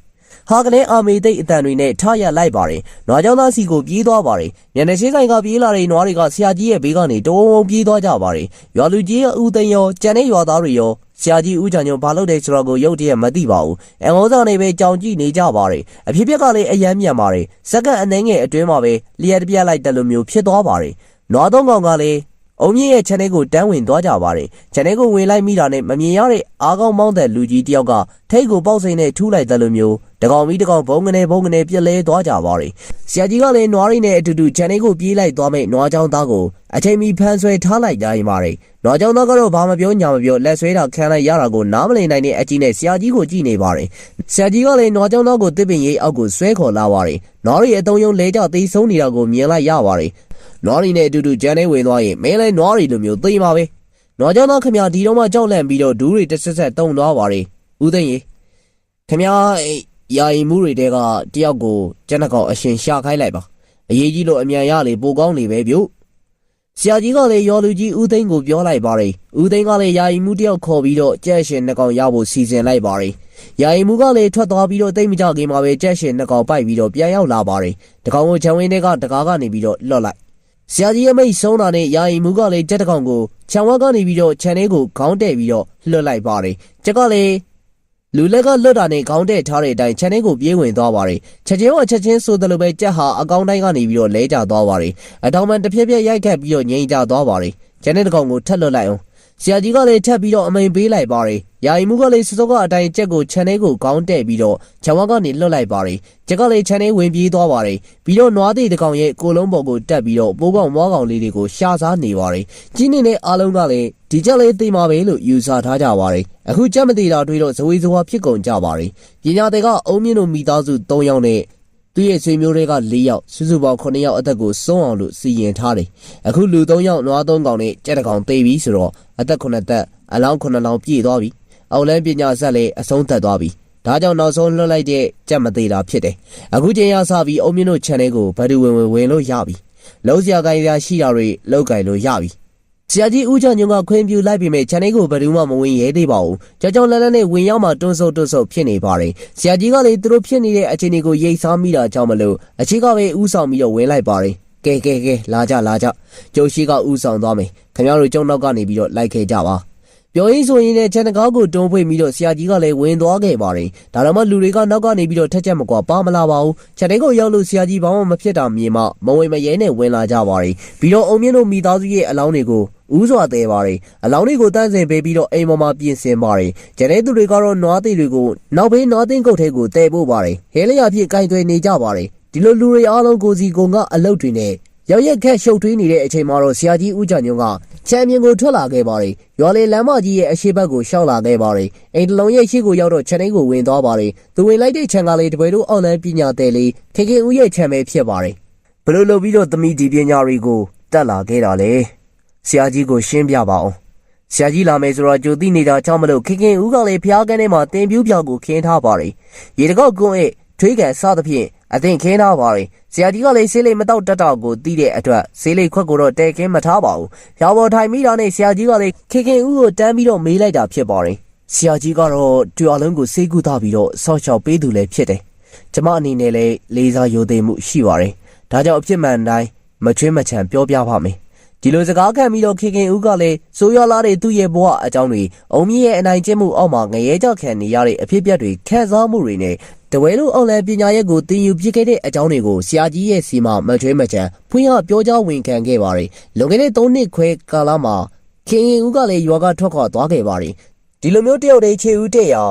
ဟာကလည်းအာမေသိတ်အတန်တွေနဲ့ထရလိုက်ပါတယ်။နွားကြောင်သားစီကိုပြေးသွားပါတယ်။မျက်နှာချင်းဆိုင်ကပြေးလာတဲ့နွားတွေကဆရာကြီးရဲ့ဘေးကနေတုံးဝုံပြေးသွားကြပါတယ်။ရွာလူကြီးရဲ့ဦးသိန်းရောကျန်တဲ့ရွာသားတွေရောဆရာကြီးဦးချန်ညုံဘာလုပ်တယ်ဆိုတော့ကိုရုတ်တရက်မသိပါဘူး။အင်္ဂုံးဆောင်နေပဲကြောင်ကြည့်နေကြပါတယ်။အဖြစ်ပြက်ကလည်းအယမ်းမြန်ပါတယ်။စက္ကန့်အနည်းငယ်အတွင်းမှာပဲလျှက်တပြက်လိုက်တယ်လို့မျိုးဖြစ်သွားပါတယ်။နွားသုံးကောင်ကလည်း အုံမြင့်ရဲ့ channel ကိုတန်းဝင်သွားကြပါတယ်။ channel ကိုဝင်လိုက်မိတာနဲ့မမြင်ရတဲ့အားကောင်းမောင်းတဲ့လူကြီးတယောက်ကထိတ်ကိုပေါက်စိမ့်နဲ့ထူးလိုက်တယ်လို့မျိုးတကောင်ပြီးတကောင်ဘုံကနေဘုံကနေပြက်လဲသွားကြပါတယ်။ဆရာကြီးကလည်းနွားရင်းနဲ့အတူတူ channel ကိုပြေးလိုက်သွားမဲ့နွားချောင်းသားကိုအချိန်မီဖမ်းဆွဲထားလိုက်ကြရင်ပါတယ်။နွားချောင်းသားကတော့ဘာမပြောညာမပြောလက်ဆွဲတာခံလိုက်ရတာကိုနားမလည်နိုင်တဲ့အကြည့်နဲ့ဆရာကြီးကိုကြည့်နေပါတယ်။ဆရာကြီးကလည်းနွားချောင်းသားကိုတစ်ပင်ရိပ်အောက်ကိုဆွဲခေါ်လာပါတယ်။နွားရီအတုံးယုံလဲကြသေးဆုံးနေတာကိုမြင်လိုက်ရပါတယ်။ နွားရီနဲ့အတူတူဂျန်နေဝင်သွားရင်မဲလဲနွားရီလိုမျိုးသိမှာပဲ။နွားချောင်းသားခမရဒီတော့မှကြောက်လန့်ပြီးတော့ဒူးတွေတစ်ဆက်ဆက်တုံသွားပါတယ်။ဦးသိန်းရေခမရအဲ့ယာယီမှုတွေတဲကတယောက်ကိုကျန်တဲ့ကောင်အရှင်ရှာခိုင်းလိုက်ပါ။အရေးကြီးလို့အမြန်ရလေပိုကောင်းနေပဲဗျို့။ဆရာကြီးကလည်းရော်လူကြီးဦးသိန်းကိုပြောလိုက်ပါတယ်။ဦးသိန်းကလည်းယာယီမှုတယောက်ခေါ်ပြီးတော့ကြက်ရှင်နှစ်ကောင်ရဖို့စီစဉ်လိုက်ပါတယ်။ယာယီမှုကလည်းထွက်သွားပြီးတော့တိတ်မကြခင်မှာပဲကြက်ရှင်နှစ်ကောင်ပိုက်ပြီးတော့ပြန်ရောက်လာပါတယ်။တကောင်ကိုချန်ဝင်းတွေကတကားကနေပြီးတော့လွတ်လိုက်။ ဆရာကြီးအမိတ်ဆုံးတာနဲ့ယာယီမှုကလည်းကြက်တကောင်ကိုခြံဝက်ကနေပြီးတော့ခြံလေးကိုခေါင်းတဲ့ပြီးတော့လွတ်လိုက်ပါတယ်။ကြက်ကလည်းလူလက်ကလွတ်တာနဲ့ခေါင်းတဲ့ထားတဲ့အတိုင်းခြံလေးကိုပြေးဝင်သွားပါတယ်။ချက်ချင်းကချက်ချင်းဆိုသလိုပဲကြက်ဟာအကောင်းတိုင်းကနေပြီးတော့လဲကျသွားပါတယ်။အတောင်ပံတစ်ဖြည်းဖြည်းရိုက်ခတ်ပြီးတော့ငြိမ်ကျသွားပါတယ်။ခြံတဲ့တကောင်ကိုထက်လွတ်လိုက်အောင် ဆရာကြီးကလည်းထပ်ပြီးတော့အမိန်ပေးလိုက်ပါတယ်။ယာယီမှုကလည်းစစောကအတိုင်းကြက်ကိုခြံထဲကိုခေါင်းတဲ့ပြီးတော့ခြံဝက်ကနေလွတ်လိုက်ပါတယ်။ကြက်ကလည်းခြံထဲဝင်ပြေးသွားပါတယ်။ပြီးတော့နွားသေးတကောင်ရဲ့ကိုလုံးပေါ်ကိုတက်ပြီးတော့ပိုးကောင်မွားကောင်လေးတွေကိုရှာစားနေပါတယ်။ကြီးနေတဲ့အားလုံးကလည်းဒီကြက်လေးသိမှာပဲလို့ယူဆထားကြပါတယ်။အခုကြက်မသေးတာတွေ့တော့ဇဝေဇဝါဖြစ်ကုန်ကြပါတယ်။ပညာတွေက အုံမြင့်တို့မိသားစု၃ယောက်နဲ့ သူ့ရဲ့ဆွေမျိုးတွေက၄ယောက်စုစုပေါင်း9ယောက်အသက်ကိုစုံအောင်လို့စီရင်ထားတယ်။အခုလူ၃ယောက်နွား၃ကောင်နဲ့ကြက်တစ်ကောင်သေပြီဆိုတော့အသက်9သက်အလောင်း9လောင်းပြည့်သွားပြီ။အောက်လန်းပညာဆက်လည်းအဆုံးသတ်သွားပြီ။ဒါကြောင့်နောက်ဆုံးလွှတ်လိုက်တဲ့ကြက်မသေးတာဖြစ်တယ်။အခုချိန်ရစပြီးအုံမြင့်တို့ channel ကိုဗဒူဝင်ဝင်ဝင်လို့ရပြီ။လုံးစရာကိုင်းရာရှိတာတွေလောက်ကင်လို့ရပြီ။ ဆရာကြီးဦးချောင်ညုံကခွင့်ပြုလိုက်ပြီးမြဲ channel ကိုဘယ်သူမှမဝင်ရဲသေးပါဘူး။ကြောင်ကြောင်လန်းလန်းနဲ့ဝင်ရောက်မှတွန်းဆုပ်တွန်းဆုပ်ဖြစ်နေပါတယ်။ဆရာကြီးကလည်းသူတို့ဖြစ်နေတဲ့အခြေအနေကိုရိပ်စားမိတာကြောင့်မလို့အခြေကပဲဥဆောင်ပြီးတော့ဝင်လိုက်ပါတယ်။ကဲကဲကဲလာကြလာကြ။ကျုပ်ရှိကဥဆောင်သွားမယ်။ခင်ဗျားတို့ကျုံနောက်ကနေပြီးတော့လိုက်ခဲ့ကြပါ။ ပြောရင်းဆိုရင်လည်းချန်တကားကိုတွန်းဖွင့်ပြီးတော့ဆရာကြီးကလည်းဝင်သွားခဲ့ပါတယ်။ဒါတော့မှလူတွေကနောက်ကနေပြီးတော့ထက်ချက်မကွာပါမလာပါဘူး။ချက်တဲကိုရောက်လို့ဆရာကြီးဘာမှမဖြစ်တာမြင်မှမဝင်မရဲနဲ့ဝင်လာကြပါတယ်။ပြီးတော့အုံမြင့်တို့မိသားစုရဲ့အလောင်းတွေကိုဦးစွာသေးပါတယ်အလောင်းတွေကိုတန်းစင်ပေးပြီးတော့အိမ်ပေါ်မှာပြင်ဆင်ပါတယ်ကျန်တဲ့သူတွေကတော့နွားသေးတွေကိုနောက်ဘေးနွားသိန်းကုတ်ထဲကိုတဲပို့ပါတယ်ဟဲလျာဖြစ်ကင်သွဲနေကြပါတယ်ဒီလိုလူတွေအားလုံးကိုစီကုံကအလုတ်တွေနဲ့ ရောက်ရက်ခက်ရှုပ်ထွေးနေတဲ့အချိန်မှာတော့ဆရာကြီးဦးချန်ညုံကချန်ပီယံကိုထွက်လာခဲ့ပါတယ်ရွာလေလမ်းမကြီးရဲ့အရှိဘက်ကိုရှောက်လာခဲ့ပါတယ်အိမ်တလုံးရဲ့ရှေ့ကိုရောက်တော့ခြံလေးကိုဝင်သွားပါတယ်သူဝင်လိုက်တဲ့ခြံကလေးတပွဲတို့အောက်လန်းပညာတဲ့လေးခေခေဦးရဲ့ခြံပဲဖြစ်ပါတယ်ဘယ်လိုလုပ်ပြီးတော့သမီးဒီပညာတွေကိုတက်လာခဲ့တာလဲဆရာကြီးကိုရှင်းပြပါအောင်ဆရာကြီးလာမယ်ဆိုတော့ကြိုသိနေတာကြောင့်မလို့ခေခင်ဦးကလည်းဖျားကန်းထဲမှာတင်ပြူးပြောင်ကိုခင်းထားပါတယ်ရေတကောက်ကွန်းရဲ့ ထွေးကန်စသဖြင့်အသင်ခင်းထားပါတယ်ဆရာကြီးကလည်းဆေးလိမ်မတော့တတ်တော့ကိုတီးတဲ့အတွက်ဆေးလိမ်ခွက်ကိုတော့တဲခင်းမထားပါဘူး။ရောင်ပေါ်ထိုင်မိတာနဲ့ဆရာကြီးကလည်းခေခင်ဦးကိုတန်းပြီးတော့မေးလိုက်တာဖြစ်ပါတယ်။ဆရာကြီးကတော့တူအလုံးကိုစေးကူထားပြီးတော့ဆော့ချောက်ပေးသူလည်းဖြစ်တယ်။ကျမအနေနဲ့လည်းလေးစားရိုသေမှုရှိပါတယ်။ဒါကြောင့်အဖြစ်မှန်တိုင်းမချွေးမချံပြောပြပါမယ်။ဒီလိုစကားခံပြီးတော့ခေခင်ဦးကလည်းဆိုးရွားလာတဲ့သူ့ရဲ့ဘဝအကြောင်းတွေအုံမြင့်ရဲ့အနိုင်ကျင့်မှုအောက်မှာငရဲကြောက်ခံနေရတဲ့အဖြစ်အပျက်တွေခံစားမှုတွေနဲ့ တဝဲလိုအောင်လန်ပညာရက်ကိုတင်ယူပြခဲ့တဲ့အကြောင်းတွေကိုဆရာကြီးရဲ့စီမမထွေးမချံဖွင့်ရပြောကြားဝန်ခံခဲ့ပါတယ်။လွန်ခဲ့တဲ့၃နှစ်ခွဲကာလမှာခင်ရင်ဦးကလည်းရွာကထွက်ခွာသွားခဲ့ပါတယ်။ဒီလိုမျိုးတယောက်တည်းခြေဦးတဲ့ရာ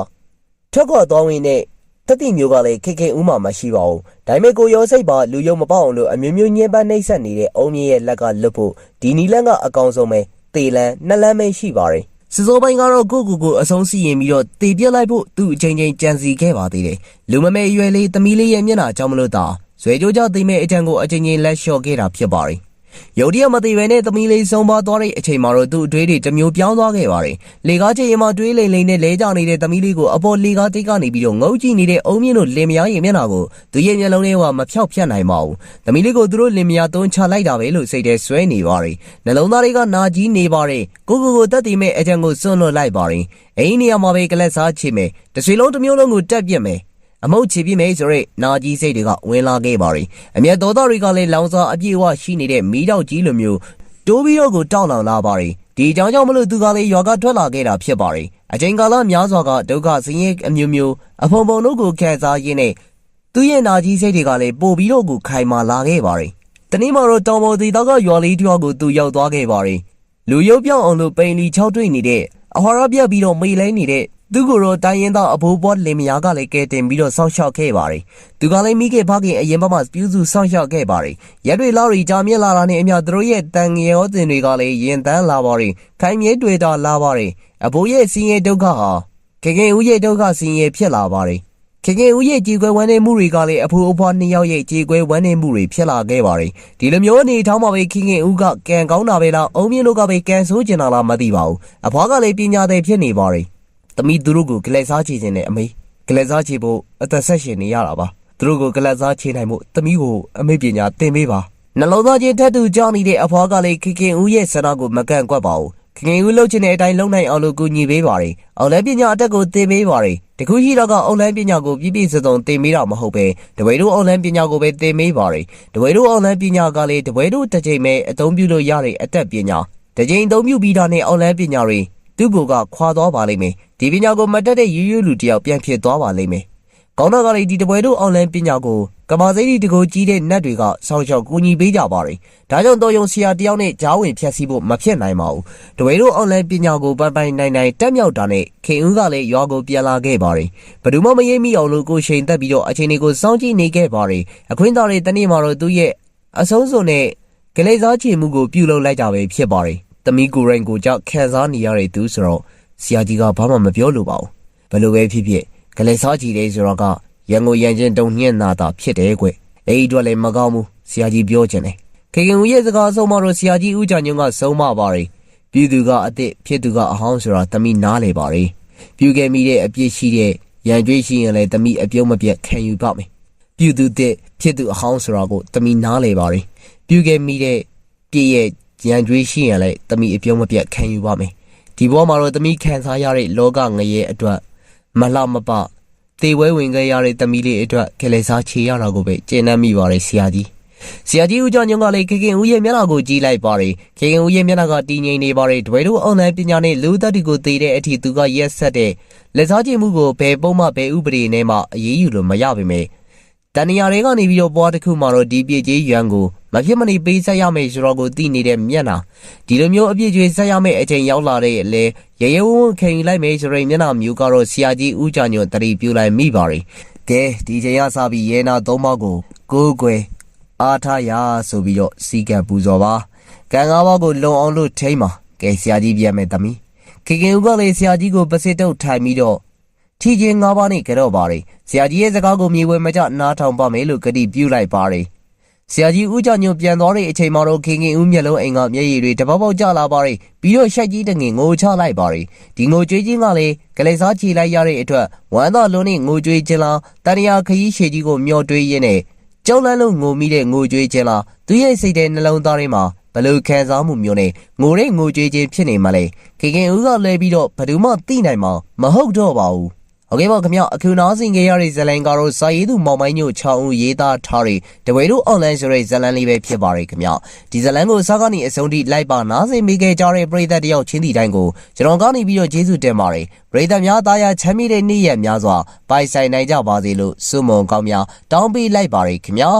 ထွက်ခွာသွားဝင်တဲ့တတိမျိုးကလည်းခေခေဦးမှာမရှိပါဘူး။ဒါပေမဲ့ကိုရောစိတ်ပါလူယုံမပေါအောင်လို့အမျိုးမျိုးညှင်းပန်းနှိပ်စက်နေတဲ့အုံးမြင့်ရဲ့လက်ကလွတ်ဖို့ဒီနီလန်းကအကောင်ဆုံးပဲတေလန်းနှလန်းပဲရှိပါတယ်။ စစောပိုင်းကတော့ကိုကိုကိုအဆုံးစီရင်ပြီးတော့တေပြက်လိုက်ဖို့သူ့အချိန်ချင်းကြံစီခဲ့ပါသေးတယ်။လူမမဲရွယ်လေးသမီးလေးရဲ့မျက်နှာကြောင့်မလို့သာဇွဲကြိုးကြသိမဲ့အထံကိုအချိန်ချင်းလက်လျှော့ခဲ့တာဖြစ်ပါတယ်။ ရုတ်တရက်မသိပဲနဲ့သမီးလေးဆုံးပါသွားတဲ့အချိန်မှာတော့သူ့အတွေးတွေတစ်မျိုးပြောင်းသွားခဲ့ပါတယ်။လေကားချိန်မှာတွေးလိမ်လိမ်နဲ့လဲကျနေတဲ့သမီးလေးကိုအပေါ်လေကားတိတ်ကနေပြီးတော့ငုံကြည့်နေတဲ့အုံမြင့်တို့လင်မယားရဲ့မျက်နှာကိုသူရဲ့မျက်လုံးလေးကမဖြောက်ဖြတ်နိုင်ပါဘူး။သမီးလေးကိုသူတို့လင်မယားသွန်းချလိုက်တာပဲလို့စိတ်ထဲဆွဲနေပါတယ်။နှလုံးသားတွေကနာကြီးနေပါတယ်။ကိုကိုကိုတက်တည်မဲ့အကြံကိုစွန့်လွတ်လိုက်ပါတယ်။အိမ်နေရာမှာပဲကလပ်စားချေမယ်။တစ်စီလုံးတစ်မျိုးလုံးကိုတက်ပြစ်မယ်။ အမုတ်ချပြိမယ်ဆိုရဲနာကြီးစိတ်တွေကဝင်လာခဲ့ပါတယ်အမျက်တော်သားတွေကလည်းလောင်စာအပြည့်အဝရှိနေတဲ့မီးတောက်ကြီးလိုမျိုးတိုးပြီးတော့ကိုတောက်လောင်လာပါတယ်ဒီအကြောင်းကြောင့်မလို့သူကလည်းရွာကထွက်လာခဲ့တာဖြစ်ပါတယ်အချိန်ကာလများစွာကဒုက္ခဆင်းရဲအမျိုးမျိုးအဖုံဖုံတို့ကိုခံစားရင်းနဲ့သူ့ရဲ့နာကြီးစိတ်တွေကလည်းပို့ပြီးတော့ကိုခိုင်မာလာခဲ့ပါတယ်တနေ့မှာတော့တောင်ပေါ်ဒေသကရွာလေးတစ်ယောက်ကိုသူရောက်သွားခဲ့ပါတယ်လူရုပ်ပြောင်းအောင်လို့ပိန်လီ၆တွေ့နေတဲ့အဟော်ရပြတ်ပြီးတော့မေးလဲနေတဲ့ သူကိုယ်တော့တိုင်းရင်သားအဘိုးဘွားလင်မယားကလည်းကဲတင်ပြီးတော့စောင့်ရှောက်ခဲ့ပါတယ်။သူကလည်းမိခင်ဖခင်အရင်ဘက်မှပြုစုစောင့်ရှောက်ခဲ့ပါတယ်။ရက်တွေလာရီကြာမြင့်လာတာနဲ့အမျှသူတို့ရဲ့တန်ငယ်ရောတင်တွေကလည်းရင်တန်းလာပါတယ်။ခိုင်မြဲတွေ့တာလာပါတယ်။အဘိုးရဲ့စင်းရဲဒုက္ခဟာခင်ခင်ဦးရဲ့ဒုက္ခစင်းရဲဖြစ်လာပါတယ်။ခင်ခင်ဦးရဲ့ကြေကွဲဝမ်းနေမှုတွေကလည်းအဖိုးအဖွားနှစ်ယောက်ရဲ့ကြေကွဲဝမ်းနေမှုတွေဖြစ်လာခဲ့ပါတယ်ဒီလိုမျိုးအနေအထားမှာပဲခင်ခင်ဦးကကံကောင်းတာပဲလားအုံမြင့်တို့ကပဲကံဆိုးကျင်တာလားမသိပါဘူးအဖွားကလည်းပညာသည်ဖြစ်နေပါတယ် သမီးသူတို့ကိုကလက်စားချေခြင်းနဲ့အမေကလက်စားချေဖို့အသက်ဆက်ရှင်နေရတာပါသူတို့ကိုကလက်စားချေနိုင်မှုသမီးကိုအမေပညာသင်ပေးပါနှလုံးသားချင်းထက်တူကြောင်းနေတဲ့အဖွားကလည်းခင်ခင်ဦးရဲ့ဆန္ဒကိုမကန့်ကွက်ပါဘူးခင်ခင်ဦးလှုပ်ချင်တဲ့အတိုင်းလုံနိုင်အောင်လို့ကူညီပေးပါတယ်အောင်လဲပညာအတက်ကိုသင်ပေးပါတယ်တခုရှိတော့ကအွန်လိုင်းပညာကိုပြည့်ပြည့်စုံစုံသင်ပေးတာမဟုတ်ပဲတပည့်တို့အွန်လိုင်းပညာကိုပဲသင်ပေးပါတယ်တပည့်တို့အွန်လိုင်းပညာကလည်းတပည့်တို့တစ်ချိန်ပဲအသုံးပြုလို့ရတဲ့အတတ်ပညာတစ်ချိန်အသုံးပြုပြီးတာနဲ့အွန်လိုင်းပညာတွေ သူ့ကိုယ်ကခွာသွားပါလိမ့်မယ်ဒီပညာကိုမတက်တဲ့ရိုးရိုးလူတစ်ယောက်ပြန်ဖြစ်သွားပါလိမ့်မယ်ကောင်းတော့ကလည်းဒီတပွဲတို့အွန်လိုင်းပညာကိုကမာစိတ်ဒီတကိုကြီးတဲ့နတ်တွေကစောင့်ရှောက်ကူညီပေးကြပါတယ်။ဒါကြောင့်တော်ယုံဆရာတယောက်နဲ့ဂျားဝင်ဖြတ်စည်းဖို့မဖြစ်နိုင်ပါဘူး။တပွဲတို့အွန်လိုင်းပညာကိုပိုင်ပိုင်နိုင်နိုင်တက်မြောက်တာနဲ့ခင်ဦးကလည်းရွာကိုပြန်လာခဲ့ပါတယ်။ဘယ်သူမှမရိပ်မိအောင်လို့ကိုရှိန်တက်ပြီးတော့အချိန်တွေကိုစောင့်ကြည့်နေခဲ့ပါတယ်။အခွင့်သားတွေတနေ့မှာတော့သူ့ရဲ့အဆုံးစွန်နဲ့ကလေးစားချေမှုကိုပြုလုပ်လိုက်ကြပဲဖြစ်ပါတယ်။ တမီကိုရိုင်းကိုကြောက်ခံစားနေရတဲ့သူဆိုတော့ဆရာကြီးကဘာမှမပြောလို့ပါဘူး။ဘယ်လိုပဲဖြစ်ဖြစ်ကလေးစားကြည့်တယ်ဆိုတော့ကရန်ကိုရန်ချင်းတုံညံ့နာတာဖြစ်တယ်ကွအဲ့ဒီအတွက်လည်းမကောင်းဘူးဆရာကြီးပြောချင်တယ်ခေခင်ဦးရဲ့စကားဆုံးမတော့ဆရာကြီးဦးချန်ညုံကဆုံးမပါတယ်ပြည်သူကအစ်စ်ဖြစ်သူကအဟောင်းဆိုတာတမိနားလေပါတယ်ပြုခဲ့မိတဲ့အပြစ်ရှိတဲ့ရန်ကြွေးရှိရင်လည်းတမိအပြုံးမပြတ်ခံယူပါမယ်ပြည်သူတဲ့ဖြစ်သူအဟောင်းဆိုတာကိုတမိနားလေပါတယ်ပြုခဲ့မိတဲ့ပြည့်ရဲ့ ရန်ကြွေးရှိရင်လည်းတမိအပြုံးမပြတ်ခံယူပါမယ်ဒီဘောမှာတော့တမိခံစားရတဲ့လောကငရဲအတွက်မလှမပတေဝဲဝင်ခဲ့ရတဲ့တမီးလေးအတွက်ကလေးစားချေရတာကိုပဲကျင့်နှံ့မိပါတယ်ဆရာကြီးဆရာကြီးဦးကျော်ညုံကလည်းခေခင်ဦးရဲ့မျက်နှာကိုကြည့်လိုက်ပါတယ်ခေခင်ဦးရဲ့မျက်နှာကတည်ငြိမ်နေပါတယ်ဒွေတို့အွန်လိုင်းပညာနဲ့လူသက်တီကိုသိတဲ့အထိသူကရက်ဆက်တဲ့လက်စားချေမှုကိုဘယ်ပုံမှဘယ်ဥပဒေနဲ့မှအရေးယူလို့မရပါမယ် တန်ရာတွေကနေပြီးတော့ပွားတစ်ခုမှတော့ဒီပြည့်ကြီးရန်ကိုမဖြစ်မနေပေးဆက်ရမယ်ဆိုတော့ကိုသိနေတဲ့မျက်နှာဒီလိုမျိုးအပြည့်ကျွေးဆက်ရမယ်အချိန်ရောက်လာတဲ့လေရေရဲဝံ့ဝံ့ခံယူလိုက်မယ်ဆိုရင်မျက်နှာမျိုးကတော့ဆရာကြီးဦးကြညွန်တတိပြူလိုက်မိပါရီကဲဒီချိန်ရစပြီးရဲနာသုံးပါးကိုကိုးကွယ်အားထားရဆိုပြီးတော့စီကံပူဇော်ပါကံကားပါးကိုလုံအောင်လို့ထိမ့်ပါကဲဆရာကြီးပြန်မယ်တမီခေခင်ဦးကလည်းဆရာကြီးကိုပစစ်တုပ်ထိုင်ပြီးတော့ ထီချင်း၅ပါးနဲ့ကြတော့ပါတယ်ဆရာကြီးရဲ့စကားကိုမြေဝဲမကြနားထောင်ပါမယ်လို့ကတိပြုလိုက်ပါတယ်ဆရာကြီးဦးကြညွန့်ပြန်သွားတဲ့အချိန်မှာတော့ခင်ခင်ဦးမျက်လုံးအိမ်ကမျက်ရည်တွေတပေါက်ပေါက်ကျလာပါတယ်ပြီးတော့ရှိုက်ကြီးတငင်ငိုချလိုက်ပါတယ်ဒီငိုကြွေးခြင်းကလည်းကလေးစားချီလိုက်ရတဲ့အတွက်ဝမ်းသာလုံးနဲ့ငိုကြွေးခြင်းလားတန်ရာခရီးရှည်ကြီးကိုမျောတွေးရင်းနဲ့ကြောက်လန့်လို့ငိုမိတဲ့ငိုကြွေးခြင်းလားသူရဲ့စိတ်ထဲနှလုံးသားထဲမှာဘလို့ခံစားမှုမျိုးနဲ့ငိုတဲ့ငိုကြွေးခြင်းဖြစ်နေမှလဲခင်ခင်ဦးကလဲပြီးတော့ဘယ်သူမှသိနိုင်မှာမဟုတ်တော့ပါဘူး โอเคပါခင်ဗျအခုနောက်ဆင်ကြရတဲ့ဇလန်ကတော့စာရေးသူမောင်မိုင်းညို6ဦးရေးသားထားတဲ့တဝဲတို့ online ဆိုတဲ့ဇလန်လေးပဲဖြစ်ပါတယ်ခင်ဗျဒီဇလန်ကိုစကားနေအဆုံးထိလိုက်ပါနားဆင်မိခဲ့ကြတဲ့ပရိသတ်တယောက်ချင်းတီတိုင်းကိုကျွန်တော်ကနေပြီးတော့ကျေးဇူးတင်ပါတယ်ပရိသတ်များသားရချမ်းမြေတဲ့နေ့ရက်များစွာပိုင်ဆိုင်နိုင်ကြပါစေလို့ဆုမွန်ကောင်းများတောင်းပေးလိုက်ပါတယ်ခင်ဗျာ